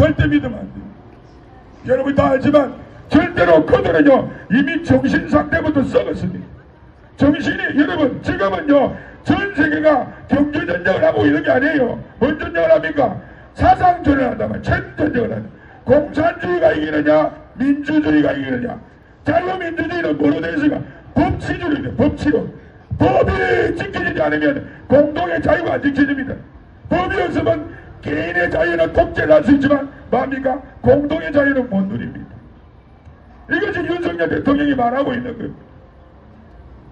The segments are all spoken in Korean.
절대 믿으면 안 돼요. 여러분 다 알지만 절대로 그들은요 이미 정신 상태부터 썩었습니다. 정신이 여러분 지금은요 전 세계가 경제 전쟁을 하고 이런 게 아니에요. 뭔 전쟁을 합니까? 사상 전쟁을 한다면 전쟁을 한다. 공산주의가 이기느냐 민주주의가 이기느냐 자유민주주의는 뭐로 되어 있습니까? 법치주의입니다. 법치로. 법이 지켜지지 않으면 공동의 자유가 안 지켜집니다. 법이 없으면 개인의 자유는 독재를 할 수 있지만 뭡니까? 공동의 자유는 못 누립니다. 이것이 윤석열 대통령이 말하고 있는 거예요.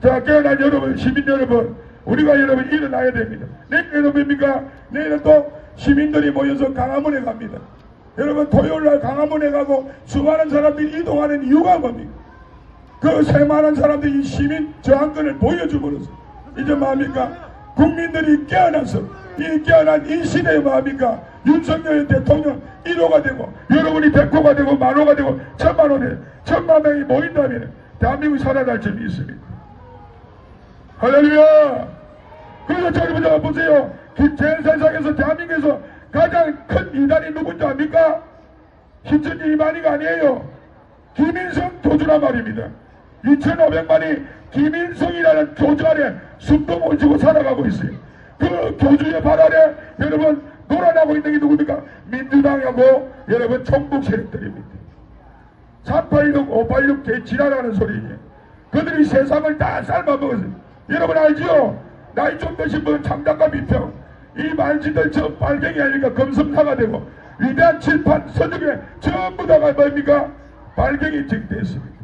자, 깨어난 여러분, 시민 여러분, 우리가 여러분 일어나야 됩니다. 내일은 뭡니까? 내일은 또 시민들이 모여서 강화문에 갑니다. 여러분, 토요일 날 강화문에 가고 수많은 사람들이 이동하는 이유가 뭡니까? 그 세만한 사람들이 이 시민 저항권을 보여줌으로써 이제 뭡니까? 국민들이 깨어나서 이 깨어난 이 시대에 뭡니까? 윤석열 대통령 1호가 되고 여러분이 100호가 되고 만호가 되고 천만 원에 천만 명이 모인다면 대한민국이 살아날 점이 있습니다. 할렐루야! 그래서 여러분 보세요. 제 세상에서 대한민국에서 가장 큰 이단이 누군지 압니까? 신천지 이만희가 아니에요. 김인성 교주란 말입니다. 2,500만이 김인성이라는 교주 안에 숨도 못 쉬고 살아가고 있어요. 그 교주의 발 아래 여러분 놀아나고 있는 게 누굽니까? 민주당하고 여러분 총국 세력들입니다. 386, 586 개지랄하는 소리예요. 그들이 세상을 다 삶아먹었어요. 여러분 알죠? 나이 좀 드신 분 창작과 비평 이 만지들 저 빨갱이 아니니까 검성사가 되고 위대한 칠판 서적에 전부 다가 뭡니까? 발경이 증대했습니다.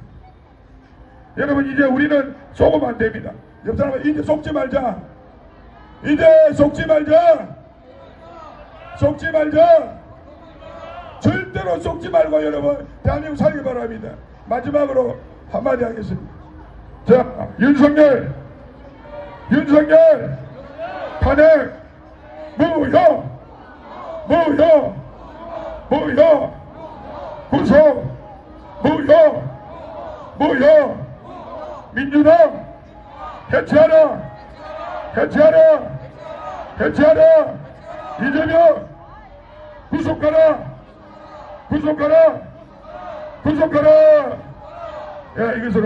여러분 이제 우리는 속으면 안 됩니다. 옆 사람은 이제 속지 말자. 이제 속지 말자. 속지 말자. 절대로 속지 말고 여러분 대한민국 살기 바랍니다. 마지막으로 한마디 하겠습니다. 자 윤석열. 윤석열. 탄핵. 무효. 무효. 무효. 구속. 무효. 무효. 민주당. 해체하라. 해체하라 해체하라 이재명 구속하라 구속하라 구속하라. 야 이것을